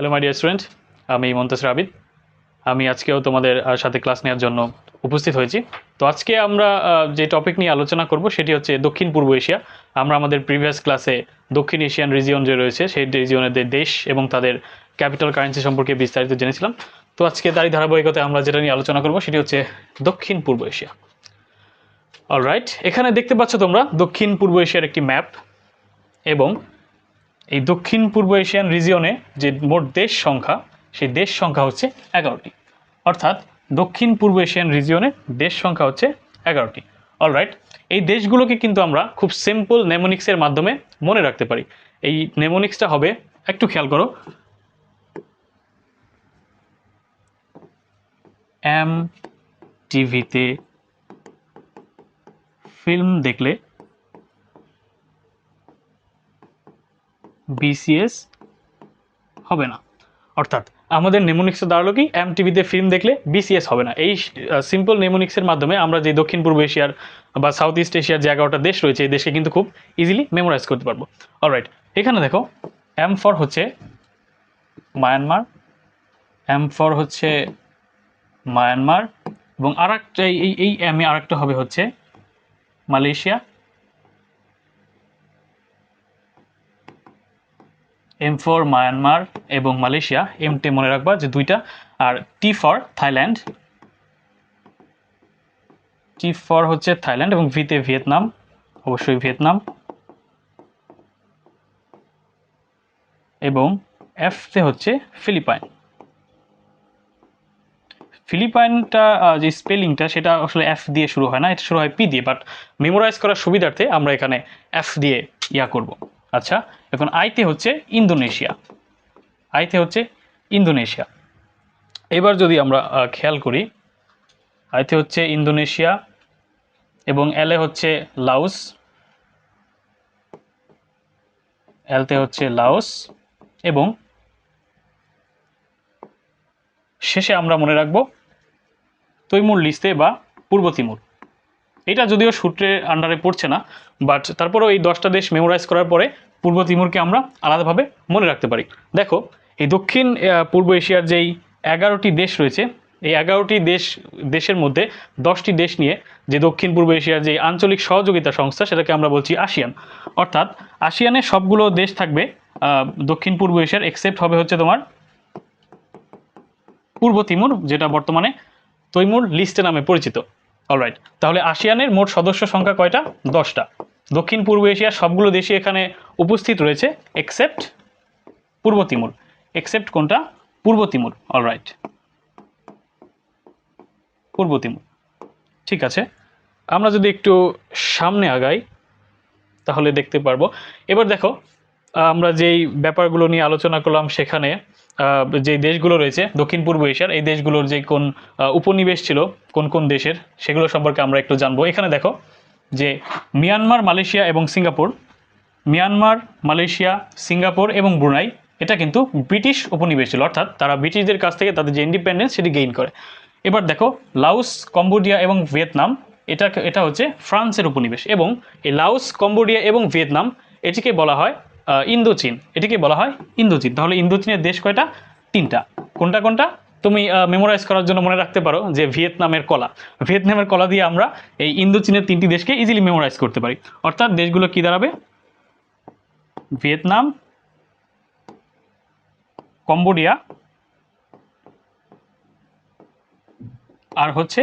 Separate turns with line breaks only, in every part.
Hello my dear student আমি মন্তাস আবিদ। আমি আজকেও তোমাদের সাথে ক্লাস নেওয়ার জন্য উপস্থিত হয়েছি। তো আজকে আমরা যে টপিক নিয়ে আলোচনা করব সেটি হচ্ছে দক্ষিণ পূর্ব এশিয়া। আমরা আমাদের প্রিভিয়াস ক্লাসে দক্ষিণ এশিয়ান রিজিয়ন যে রয়েছে, সেই রিজিয়নের দেশ এবং তাদের ক্যাপিটাল কারেন্সি সম্পর্কে বিস্তারিত জেনেছিলাম। তো আজকে তারই ধারাবাহিকতায় আমরা যেটা নিয়ে আলোচনা করব সেটি হচ্ছে দক্ষিণ পূর্ব এশিয়া। অলরাইট এখানে দেখতে পাচ্ছ তোমরা দক্ষিণ পূর্ব এশিয়ার একটি ম্যাপ এবং এই দক্ষিণ পূর্ব এশিয়ান রিজিয়নে যে মোট দেশ সংখ্যা, সেই দেশ সংখ্যা হচ্ছে এগারোটি। অর্থাৎ দক্ষিণ পূর্ব এশিয়ান রিজিয়নে দেশ সংখ্যা হচ্ছে এগারোটি। অলরাইট এই দেশগুলোকে কিন্তু আমরা খুব সিম্পল নেমোনিক্সের মাধ্যমে মনে রাখতে পারি। এই নেমোনিক্সটা হবে, একটু খেয়াল করো। এম টিভিতে ফিল্ম দেখলে বিসিএস হবে না। অর্থাৎ আমাদের নেমোনিক্সে দাঁড়াল কি? এম টিভিতে ফিল্ম দেখলে বিসিএস হবে না। এই সিম্পল নেমোনিক্সের মাধ্যমে আমরা যে দক্ষিণ, পূর্ব এশিয়ার বা সাউথ ইস্ট এশিয়ার যে এগারোটা দেশ রয়েছে, এই দেশকে কিন্তু খুব ইজিলি মেমোরাইজ করতে পারব। অলরাইট এখানে দেখো এম ফর হচ্ছে মায়ানমার এম ফর হচ্ছে মায়ানমার এবং আর একটা এই এই এমে আর একটা হবে হচ্ছে মালয়েশিয়া এম ফর মায়ানমার এবং মালয়েশিয়া এমটে মনে রাখবা যে দুইটা, আর T for Thailand T for হচ্ছে থাইল্যান্ড এবং ভিতে ভিয়েতনাম অবশ্যই ভিয়েতনাম এবং এফতে হচ্ছে ফিলিপাইন ফিলিপাইনটা যে স্পেলিংটা সেটা আসলে এফ দিয়ে শুরু হয় না, এটা শুরু হয় পি দিয়ে বাট মেমোরাইজ করার সুবিধার্থে আমরা এখানে এফ দিয়ে ইয়া করব। আচ্ছা এখন আইতে হচ্ছে ইন্দোনেশিয়া। আইতে হচ্ছে ইন্দোনেশিয়া। এবার যদি আমরা খেয়াল করি আইতে হচ্ছে ইন্দোনেশিয়া এবং এলে হচ্ছে লাউস এলতে হচ্ছে লাওস এবং শেষে আমরা মনে রাখব তৈমুর লিস্তে বা পূর্ব তিমুর। এটা যদিও সূত্রের আন্ডারে পড়ছে না বাট তারপরেও এই দশটা দেশ মেমোরাইজ করার পরে পূর্ব তিমুরকে আমরা আলাদাভাবে মনে রাখতে পারি। দেখো, এই দক্ষিণ পূর্ব এশিয়ার যেই এগারোটি দেশ রয়েছে, এই এগারোটি দেশ, দেশের মধ্যে দশটি দেশ নিয়ে যে দক্ষিণ পূর্ব এশিয়ার যে আঞ্চলিক সহযোগিতা সংস্থা, সেটাকে আমরা বলছি আসিয়ান। অর্থাৎ আসিয়ানে সবগুলো দেশ থাকবে দক্ষিণ পূর্ব এশিয়ার এক্সেপ্ট হবে হচ্ছে তোমার পূর্ব তিমুর, যেটা বর্তমানে তৈমুর লিস্টে নামে পরিচিত। অলরাইট তাহলে আসিয়ানের মোট সদস্য সংখ্যা কয়টা? দশটা। দক্ষিণ, পূর্ব এশিয়ার সবগুলো দেশই এখানে উপস্থিত রয়েছে এক্সেপ্ট পূর্ব তিমুর। এক্সেপ্ট কোনটা? পূর্ব তিমুর। অলরাইট পূর্ব তিমুর। ঠিক আছে। আমরা যদি একটু সামনে আগাই, তাহলে দেখতে পারব। এবার দেখো আমরা যেই ব্যাপারগুলো নিয়ে আলোচনা করলাম সেখানে যে দেশগুলো রয়েছে, দক্ষিণ পূর্ব এশিয়ার, এই দেশগুলোর যে কোন উপনিবেশ ছিল, কোন কোন দেশের, সেগুলো সম্পর্কে আমরা একটু জানব। এখানে দেখো যে মিয়ানমার, মালয়েশিয়া এবং সিঙ্গাপুর, মিয়ানমার, মালয়েশিয়া, সিঙ্গাপুর এবং ব্রুনাই, এটা কিন্তু ব্রিটিশ উপনিবেশ ছিল। অর্থাৎ তারা ব্রিটিশদের কাছ থেকে তাদের যে ইন্ডিপেন্ডেন্স সেটি গেইন করে। এবার দেখো লাউস কম্বোডিয়া এবং ভিয়েতনাম এটা এটা হচ্ছে ফ্রান্সের উপনিবেশ এবং এই লাউস কম্বোডিয়া এবং ভিয়েতনাম, এটিকে বলা হয় ইন্দোচীন। এটিকে বলা হয় ইন্দোচীন। তাহলে ইন্দোচীনের দেশ কয়টা? তিনটা। কোনটা কোনটা? তুমি মেমোরাইজ করার জন্য মনে রাখতে পারো যে ভিয়েতনামের কলা। ভিয়েতনামের কলা দিয়ে আমরা এই ইন্দোচীনের তিনটি দেশকে ইজিলি মেমোরাইজ করতে পারি। অর্থাৎ দেশগুলো কি দাঁড়াবে? ভিয়েতনাম, কম্বোডিয়া, আর হচ্ছে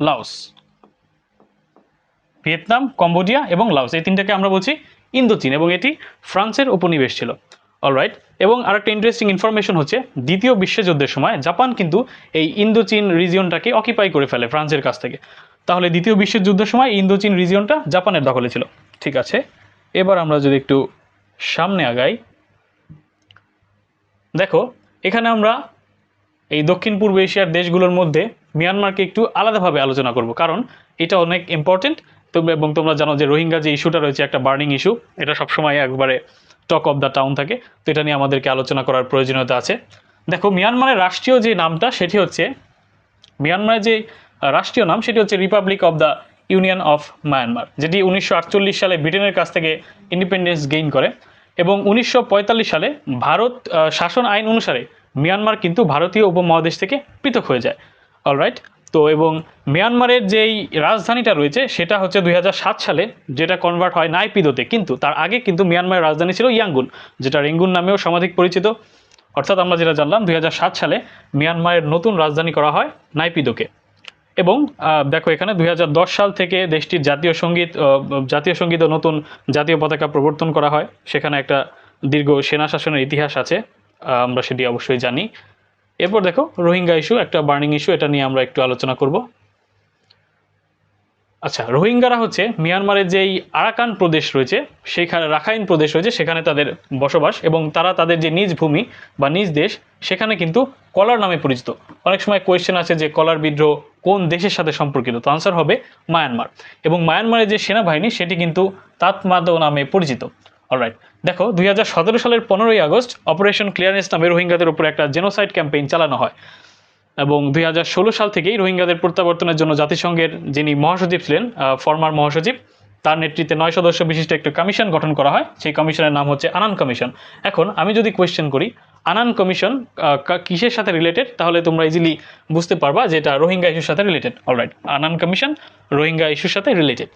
লাওস। ভিয়েতনাম, কম্বোডিয়া এবং লাওস। এই তিনটাকে আমরা বলছি ইন্দোচীন এবং এটি ফ্রান্সের উপনিবেশ ছিল। অলরাইট এবং আরেকটা ইন্টারেস্টিং ইনফরমেশন হচ্ছে, দ্বিতীয় বিশ্বযুদ্ধের সময় জাপান কিন্তু এই ইন্দোচীন রিজিয়নটাকে অকিপাই করে ফেলে ফ্রান্সের কাছ থেকে। তাহলে দ্বিতীয় বিশ্বযুদ্ধের সময় ইন্দোচীন রিজিয়নটা জাপানের দখলে ছিল। ঠিক আছে, এবার আমরা যদি একটু সামনে আগাই। দেখো, এখানে আমরা এই দক্ষিণ পূর্ব এশিয়ার দেশগুলোর মধ্যে মিয়ানমারকে একটু আলাদাভাবে আলোচনা করব, কারণ এটা অনেক ইম্পর্টেন্ট তবে এবং তোমরা জানো যে রোহিঙ্গা যে ইস্যুটা রয়েছে, একটা বার্নিং ইস্যু, এটা সবসময় একবারে টক অফ দ্য টাউন থাকে। তো এটা নিয়ে আমাদেরকে আলোচনা করার প্রয়োজনীয়তা আছে। দেখো মিয়ানমারের রাষ্ট্রীয় যে নামটা, সেটি হচ্ছে মিয়ানমারের যে রাষ্ট্রীয় নাম, সেটি হচ্ছে republic of the union of Myanmar যেটি উনিশশো আটচল্লিশ সালে ব্রিটেনের কাছ থেকে ইন্ডিপেন্ডেন্স গেইন করে এবং উনিশশো পঁয়তাল্লিশ সালে ভারত শাসন আইন অনুসারে মিয়ানমার কিন্তু ভারতীয় উপমহাদেশ থেকে পৃথক হয়ে যায়। অলরাইট তো এবং মিয়ানমারের যেই রাজধানীটা রয়েছে, সেটা হচ্ছে দুই হাজার সাত সালে, যেটা কনভার্ট হয় নাইপিদোতে। কিন্তু তার আগে কিন্তু মিয়ানমারের রাজধানী ছিল ইয়াঙ্গুন, যেটা রেঙ্গুন নামেও সমাধিক পরিচিত। অর্থাৎ আমরা যেটা জানলাম, দুই হাজার সাত সালে মিয়ানমারের নতুন রাজধানী করা হয় নাইপিদোকে। এবং দেখো এখানে দুই হাজার দশ সাল থেকে দেশটির জাতীয় সংগীত জাতীয় সংগীত ও নতুন জাতীয় পতাকা প্রবর্তন করা হয়। সেখানে একটা দীর্ঘ সেনা শাসনের ইতিহাস আছে আমরা সেটি অবশ্যই জানি। এরপর দেখো, রোহিঙ্গা ইস্যু একটা বার্নিং ইস্যু এটা নিয়ে আমরা একটু আলোচনা করব। আচ্ছা রোহিঙ্গারা হচ্ছে মিয়ানমারের যেই আরাকান প্রদেশ রয়েছে, সেখানে, রাখাইন প্রদেশ রয়েছে, সেখানে তাদের বসবাস এবং তারা তাদের যে নিজ ভূমি বা নিজ দেশ, সেখানে কিন্তু কলার নামে পরিচিত। অনেক সময় কোয়েশ্চেন আছে যে কলার বিদ্রোহ কোন দেশের সাথে সম্পর্কিত? তো আনসার হবে মায়ানমার। এবং মায়ানমারের যে সেনাবাহিনী, সেটি কিন্তু তাতমাদো নামে পরিচিত। অলরাইট দেখো, দুই হাজার সতেরো সালের পনেরোই আগস্ট অপারেশন ক্লিয়ারেন্স নামে রোহিঙ্গাদের উপর একটা জেনোসাইড ক্যাম্পেইন চালানো হয়। এবং দুই হাজার ষোলো সাল থেকেই রোহিঙ্গাদের প্রত্যাবর্তনের জন্য জাতিসংঘের যিনি মহাসচিব ছিলেন ফর্মার মহাসচিব, তার নেতৃত্বে নয় সদস্য বিশিষ্ট একটা কমিশন গঠন করা হয়। সেই কমিশনের নাম হচ্ছে আনান কমিশন এখন আমি যদি কোয়েশ্চেন করি আনান কমিশন কিসের সাথে রিলেটেড তাহলে তোমরা ইজিলি বুঝতে পারবা যে এটা রোহিঙ্গা ইস্যুর সাথে related alright Annan commission Rohingya ইস্যুর সাথে রিলেটেড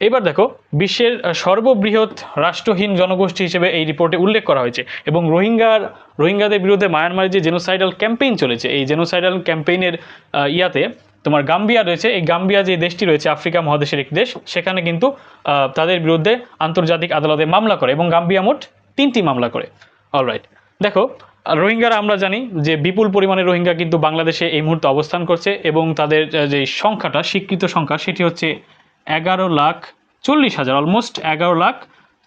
এবার দেখো, বিশ্বের সর্ববৃহৎ রাষ্ট্রহীন জনগোষ্ঠী হিসেবে এই রিপোর্টে উল্লেখ করা হয়েছে এবং রোহিঙ্গার, রোহিঙ্গাদের বিরুদ্ধে মায়ানমারের যে জেনোসাইডাল ক্যাম্পেইন চলেছে, এই জেনোসাইডাল ক্যাম্পেইনের ইয়াতে তোমার গাম্বিয়া রয়েছে। এই গাম্বিয়া যে দেশটি রয়েছে, আফ্রিকা মহাদেশের একটি দেশ, সেখানে কিন্তু তাদের বিরুদ্ধে আন্তর্জাতিক আদালতে মামলা করে এবং গাম্বিয়া মোট তিনটি মামলা করে। অলরাইট দেখো রোহিঙ্গারা আমরা জানি যে বিপুল পরিমাণে রোহিঙ্গা কিন্তু বাংলাদেশে এই মুহূর্তে অবস্থান করছে এবং তাদের যে সংখ্যাটা, স্বীকৃত সংখ্যা, সেটি হচ্ছে এগারো লাখ চল্লিশ হাজার অলমোস্ট এগারো লাখ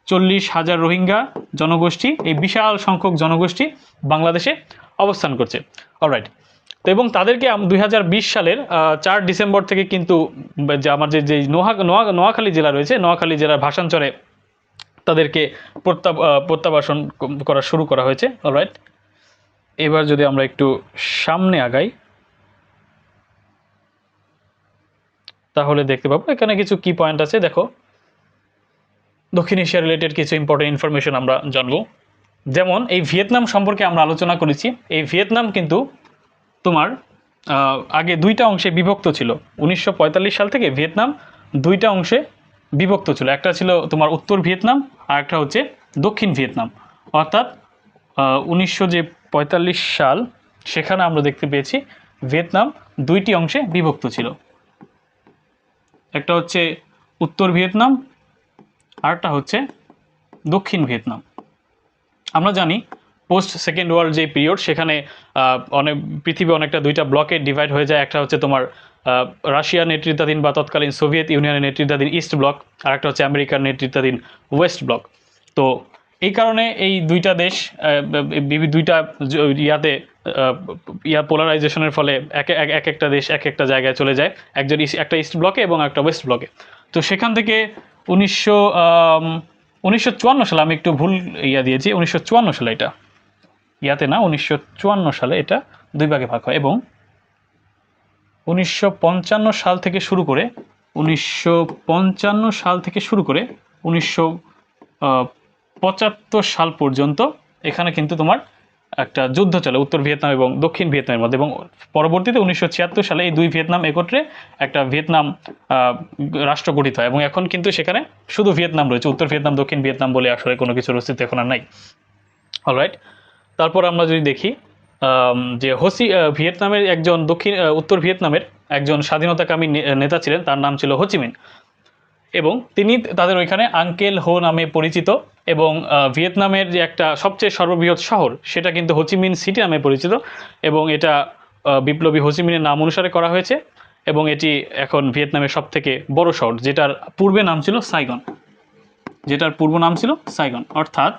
চল্লিশ হাজার রোহিঙ্গা জনগোষ্ঠী, এই বিশাল সংখ্যক জনগোষ্ঠী বাংলাদেশে অবস্থান করছে। অলরাইট তো এবং তাদেরকে দুই হাজার বিশ সালের চার ডিসেম্বর থেকে কিন্তু যে আমার যে নোহা, নোয়া- নোয়াখালী জেলা রয়েছে, নোয়াখালী জেলার ভাষাঞ্চরে তাদেরকে প্রত্যা প্রত্যাবাসন করা শুরু করা হয়েছে। অলরাইট এবার যদি আমরা একটু সামনে আগাই তাহলে দেখতে পাবো। এখানে কিছু কি পয়েন্ট আছে, দেখো। দক্ষিণ এশিয়া রিলেটেড কিছু ইম্পর্টেন্ট ইনফরমেশন আমরা জানব। যেমন, এই ভিয়েতনাম সম্পর্কে আমরা আলোচনা করেছি। এই ভিয়েতনাম কিন্তু তোমার আগে দুইটা অংশে বিভক্ত ছিল। উনিশশো পঁয়তাল্লিশ সাল থেকে ভিয়েতনাম দুইটা অংশে বিভক্ত ছিল। একটা ছিল তোমার উত্তর ভিয়েতনাম, আর একটা হচ্ছে দক্ষিণ ভিয়েতনাম। অর্থাৎ উনিশশো সাল, সেখানে আমরা দেখতে পেয়েছি ভিয়েতনাম দুইটি অংশে বিভক্ত ছিল। একটা হচ্ছে উত্তর ভিয়েতনাম আরটা হচ্ছে দক্ষিণ ভিয়েতনাম। আমরা জানি পোস্ট সেকেন্ড ওয়ার্ল্ড যে পিরিয়ড সেখানে অনেক পৃথিবী অনেকটা দুইটা ব্লকে ডিভাইড হয়ে যায়। একটা হচ্ছে তোমার আহ, রাশিয়ার নেতৃত্বাধীন বা তৎকালীন সোভিয়েত ইউনিয়নের নেতৃত্বাধীন ইস্ট ব্লক আর একটা হচ্ছে আমেরিকার নেতৃত্বাধীন ওয়েস্ট ব্লক তো এই কারণে এই দুইটা দেশ দুইটা ইয়াতে ইয়া পোলারাইজেশনের ফলে এক এক এক একটা দেশ এক একটা জায়গায় চলে যায়। একজন একটা ইস্ট ব্লকে এবং একটা ওয়েস্ট ব্লকে। তো সেখান থেকে উনিশশো উনিশশো সালে আমি একটু ভুল ইয়া দিয়েছি, উনিশশো চুয়ান্ন সালে এটা। ইয়াতে না, উনিশশো চুয়ান্ন সালে এটা দুই ভাগে ভাগ হয় এবং উনিশশো পঞ্চান্ন সাল থেকে শুরু করে, উনিশশো পঞ্চান্ন সাল থেকে শুরু করে উনিশশো পঁচাত্তর সাল পর্যন্ত এখানে কিন্তু তোমার একটা যুদ্ধ চলে, উত্তর ভিয়েতনাম এবং দক্ষিণ ভিয়েতনামের মধ্যে এবং পরবর্তীতে উনিশশো ছিয়াত্তর সালে এই দুই ভিয়েতনাম একত্রে একটা ভিয়েতনাম রাষ্ট্র গঠিত হয় এবং এখন কিন্তু সেখানে শুধু ভিয়েতনাম রয়েছে, উত্তর ভিয়েতনাম, দক্ষিণ ভিয়েতনাম বলে আসলে কোনো কিছুর অস্তিত্ব এখন আর নাই। অলরাইট তারপর আমরা যদি দেখি যে হোসি ভিয়েতনামের একজন দক্ষিণ উত্তর ভিয়েতনামের একজন স্বাধীনতাকামী নেতা ছিলেন, তার নাম ছিল হোচিমিন। এবং তিনি তাদের ওইখানে আঙ্কেল হো নামে পরিচিত এবং ভিয়েতনামের যে একটা সবচেয়ে সর্ববৃহৎ শহর, সেটা কিন্তু হোচিমিন সিটি নামে পরিচিত এবং এটা বিপ্লবী হোচিমিনের নাম অনুসারে করা হয়েছে এবং এটি এখন ভিয়েতনামের সব থেকে বড় শহর, যেটার পূর্বে নাম ছিল সাইগন। যেটার পূর্ব নাম ছিল সাইগন। অর্থাৎ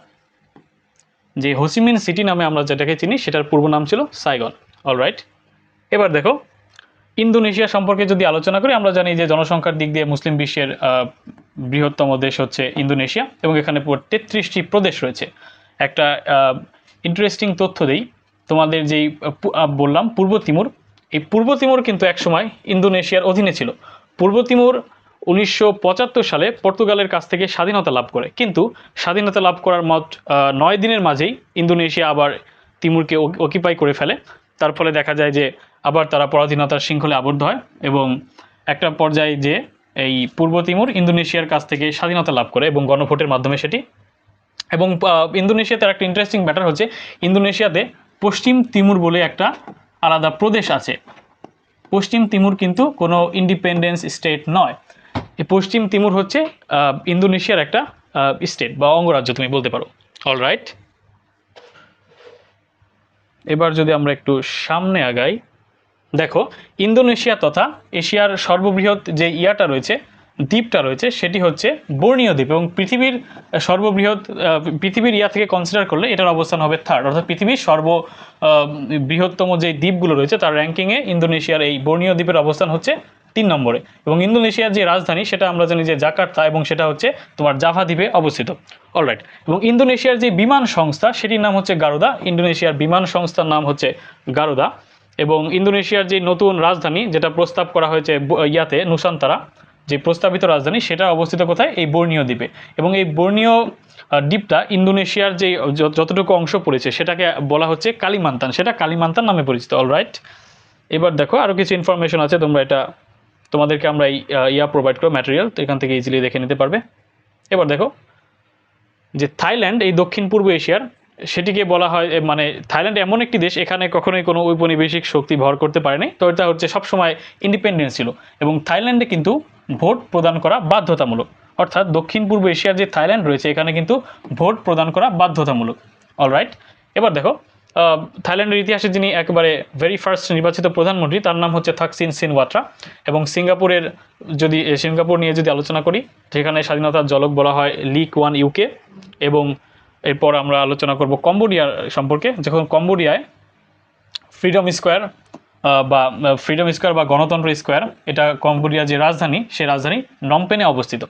যে হোসিমিন সিটি নামে আমরা যেটাকে চিনি, সেটার পূর্ব নাম ছিল সাইগন। অলরাইট এবার দেখো, ইন্দোনেশিয়া সম্পর্কে যদি আলোচনা করি, আমরা জানি যে জনসংখ্যার দিক দিয়ে মুসলিম বিশ্বের বৃহত্তম দেশ হচ্ছে ইন্দোনেশিয়া এবং এখানে তেত্রিশটি প্রদেশ রয়েছে। একটা ইন্টারেস্টিং তথ্য দেই। তোমাদের যেই বললাম, পূর্ব তিমুর, এই পূর্ব তিমুর কিন্তু একসময় ইন্দোনেশিয়ার অধীনে ছিল। পূর্ব তিমুর উনিশশো পঁচাত্তর সালে পর্তুগালের কাছ থেকে স্বাধীনতা লাভ করে। কিন্তু স্বাধীনতা লাভ করার মত নয় দিনের মাঝেই ইন্দোনেশিয়া আবার তিমুরকে অকিপাই করে ফেলে। তার ফলে দেখা যায় যে আবার তারা পরাধীনতার শৃঙ্খলে আবদ্ধ হয় এবং একটা পর্যায়ে যে এই পূর্ব তিমুর ইন্দোনেশিয়ার কাছ থেকে স্বাধীনতা লাভ করে এবং গণভোটের মাধ্যমে সেটি। এবং ইন্দোনেশিয়াতে একটা ইন্টারেস্টিং ব্যাটার হচ্ছে, ইন্দোনেশিয়াতে পশ্চিম তিমুর বলে একটা আলাদা প্রদেশ আছে। পশ্চিম তিমুর কিন্তু কোনো ইন্ডিপেন্ডেন্স স্টেট নয়। এই পশ্চিম তিমুর হচ্ছে ইন্দোনেশিয়ার একটা স্টেট বা অঙ্গরাজ্য, তুমি বলতে পারো। অল রাইট এবার যদি আমরা একটু সামনে আগাই দেখো, ইন্দোনেশিয়া তথা এশিয়ার সর্ববৃহৎ যে ইয়াটা রয়েছে, দ্বীপটা রয়েছে, সেটি হচ্ছে বর্ণীয় দ্বীপ এবং পৃথিবীর সর্ববৃহৎ পৃথিবীর ইয়া থেকে কনসিডার করলে এটার অবস্থান হবে থার্ড অর্থাৎ পৃথিবীর সর্ব বৃহত্তম যে দ্বীপগুলো রয়েছে, তার র্যাঙ্কিংয়ে ইন্দোনেশিয়ার এই বর্ণীয় দ্বীপের অবস্থান হচ্ছে তিন নম্বরে এবং ইন্দোনেশিয়ার যে রাজধানী, সেটা আমরা জানি যে জাকার্তা এবং সেটা হচ্ছে তোমার জাভা দ্বীপে অবস্থিত। অলরাইট এবং ইন্দোনেশিয়ার যে বিমান সংস্থা, সেটির নাম হচ্ছে গারুদা। ইন্দোনেশিয়ার বিমান সংস্থার নাম হচ্ছে গারুদা। এবং ইন্দোনেশিয়ার যে নতুন রাজধানী, যেটা প্রস্তাব করা হয়েছে ইয়াতে, নুসান্তারা, যে প্রস্তাবিত রাজধানী, সেটা অবস্থিত কোথায়? এই বর্ণীয় দ্বীপে। এবং এই বর্ণীয় দ্বীপটা ইন্দোনেশিয়ার যে, য- যতটুকু অংশ পড়েছে, সেটাকে বলা হচ্ছে কালিমান্তান। সেটা কালিমান্তান নামে পরিচিত। অলরাইট এবার দেখো আরও কিছু ইনফরমেশন আছে, তোমরা এটা, তোমাদেরকে আমরা এই ইয়া প্রোভাইড করো ম্যাটেরিয়াল তো এখান থেকে ইজিলি দেখে নিতে পারবে। এবার দেখো, যে থাইল্যান্ড, এই দক্ষিণ পূর্ব এশিয়ার সেটিকে বলা হয় মানে থাইল্যান্ড এমন একটি দেশ, এখানে কখনোই কোনো ঔপনিবেশিক শক্তি ভর করতে পারেনি। তো এটা হচ্ছে সবসময় ইন্ডিপেন্ডেন্স ছিল এবং থাইল্যান্ডে কিন্তু ভোট প্রদান করা বাধ্যতামূলক। অর্থাৎ দক্ষিণ পূর্ব এশিয়ার যে থাইল্যান্ড রয়েছে, এখানে কিন্তু ভোট প্রদান করা বাধ্যতামূলক। অলরাইট এবার দেখো থাইল্যান্ডের ইতিহাসে যিনি একেবারে ভেরি ফার্স্ট নির্বাচিত প্রধানমন্ত্রী, তার নাম হচ্ছে থাকসিন সিনওয়াত্রা এবং সিঙ্গাপুরের যদি সিঙ্গাপুর নিয়ে যদি আলোচনা করি, সেখানে স্বাধীনতার জলক বলা হয় লিক ওয়ান ইউকে এবং এরপর আমরা আলোচনা করব কম্বোডিয়ার সম্পর্কে। যখন কম্বোডিয়ায় ফ্রিডম স্কোয়ার বা ফ্রিডম স্কোয়ার বা গণতন্ত্র স্কোয়ার এটা কম্বোডিয়ার যে রাজধানী সেই রাজধানী নমপেনে অবস্থিত।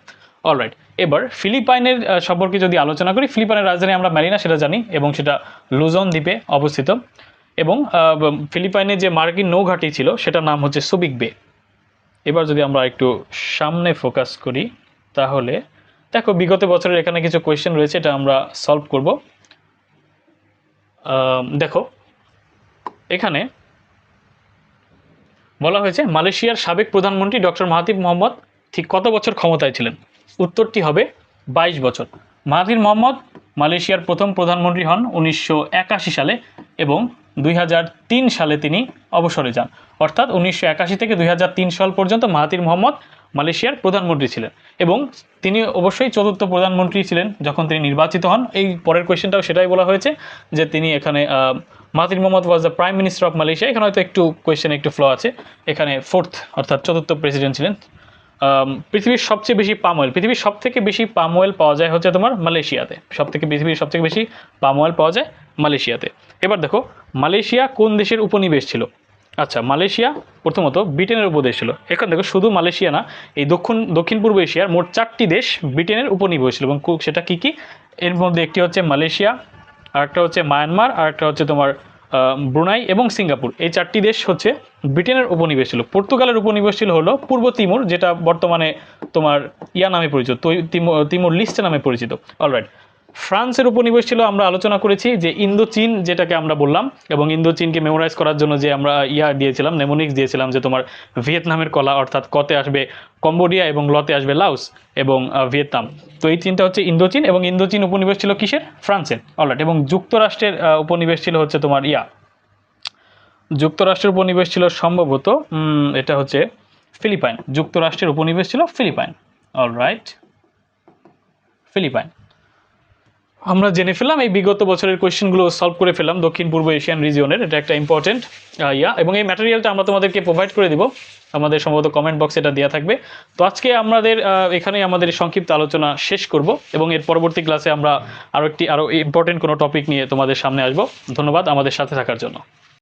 অলরাইট এবার ফিলিপাইনের সম্পর্কে যদি আলোচনা করি, ফিলিপাইনের রাজধানী আমরা মারিনা সেটা জানি এবং সেটা লুজন দ্বীপে অবস্থিত। এবং ফিলিপাইনে যে মার্কিন নৌঘাঁটি ছিল, সেটার নাম হচ্ছে সুবিক বে এবার যদি আমরা একটু সামনে ফোকাস করি, তাহলে দেখো, বিগত বছরের এখানে কিছু কোয়েশ্চেন রয়েছে, এটা আমরা সলভ করব। দেখো, এখানে বলা হয়েছে, মালয়েশিয়ার সাবেক প্রধানমন্ত্রী ডক্টর মাহাতির মোহাম্মদ ঠিক কত বছর ক্ষমতায় ছিলেন? উত্তরটি হবে বাইশ বছর। মাহাতির মোহাম্মদ মালয়েশিয়ার প্রথম প্রধানমন্ত্রী হন উনিশশো একাশি সালে এবং দুই হাজার তিন সালে তিনি অবসরে যান। অর্থাৎ উনিশশো একাশি থেকে দুই হাজার তিন সাল পর্যন্ত মাহাতির মোহাম্মদ মালয়েশিয়ার প্রধানমন্ত্রী ছিলেন। এবং তিনি অবশ্যই চতুর্থ প্রধানমন্ত্রী ছিলেন যখন তিনি নির্বাচিত হন। এই পরের কোয়েশ্চেনটাও সেটাই বলা হয়েছে যে তিনি এখানে আহ, Mahathir Mohamad was the prime minister of Malaysia. এখানে হয়তো একটু কোয়েশ্চেন একটু ফ্লো আছে। এখানে ফোর্থ অর্থাৎ চতুর্থ প্রেসিডেন্ট ছিলেন। পৃথিবীর সবচেয়ে বেশি পাম অয়েল পৃথিবীর সব থেকে বেশি পাম অয়েল পাওয়া যায় হচ্ছে তোমার মালয়েশিয়াতে। সব থেকে পৃথিবীর সব থেকে বেশি পাম অয়েল পাওয়া যায় মালয়েশিয়াতে। এবার দেখো মালয়েশিয়া কোন দেশের উপনিবেশ ছিল? আচ্ছা মালয়েশিয়া প্রথমত ব্রিটেনের উপদেশ ছিল। এখন দেখো শুধু মালয়েশিয়া না, এই দক্ষিণ দক্ষিণ পূর্ব এশিয়ার মোট চারটি দেশ ব্রিটেনের উপনিবেশ ছিল এবং সেটা কি কি? এর মধ্যে একটি হচ্ছে মালয়েশিয়া, আরেকটা হচ্ছে মায়ানমার, আরেকটা হচ্ছে তোমার ব্রুনাই এবং সিঙ্গাপুর। এই চারটি দেশ হচ্ছে ব্রিটেনের উপনিবেশ ছিল। পর্তুগালের উপনিবেশ ছিল হলো পূর্ব তিমুর, যেটা বর্তমানে তোমার ইয়া নামে পরিচিত তিমুর লিস্টে নামে পরিচিত। অলরাইট ফ্রান্সের উপনিবেশ ছিল, আমরা আলোচনা করেছি যে ইন্দো চীন যেটাকে আমরা বললাম এবং ইন্দো চীনকে মেমোরাইজ করার জন্য যে আমরা ইয়া দিয়েছিলাম নেমোনিক্স দিয়েছিলাম যে তোমার ভিয়েতনামের কলা অর্থাৎ কতে আসবে কম্বোডিয়া এবং লতে আসবে লাউস এবং ভিয়েতনাম। তো এই চীনটা হচ্ছে ইন্দো চীন এবং ইন্দো চীন উপনিবেশ ছিল কিসের? ফ্রান্সের অলরাইট এবং যুক্তরাষ্ট্রের উপনিবেশ ছিল হচ্ছে তোমার ইয়া। যুক্তরাষ্ট্রের উপনিবেশ ছিল সম্ভবত এটা হচ্ছে ফিলিপাইন। যুক্তরাষ্ট্রের উপনিবেশ ছিল ফিলিপাইন। Alright Philippine. আমরা জেনে ফেলাম এই বিগত বছরের কোয়েশ্চেনগুলো সলভ করে ফেলাম দক্ষিণ পূর্ব এশিয়ান রিজিয়নের এটা একটা ইম্পর্টেন্ট ইয়া। এবং এই ম্যাটেরিয়ালটা আমরা তোমাদেরকে প্রোভাইড করে দিব। আমাদের সম্ভবত কমেন্ট বক্স এটা দেওয়া থাকবে। তো আজকে আমাদের এখানেই আমাদের সংক্ষিপ্ত আলোচনা শেষ করব এবং এর পরবর্তী ক্লাসে আমরা আরও একটি আরও ইম্পর্টেন্ট কোনো টপিক নিয়ে তোমাদের সামনে আসব। ধন্যবাদ আমাদের সাথে থাকার জন্য।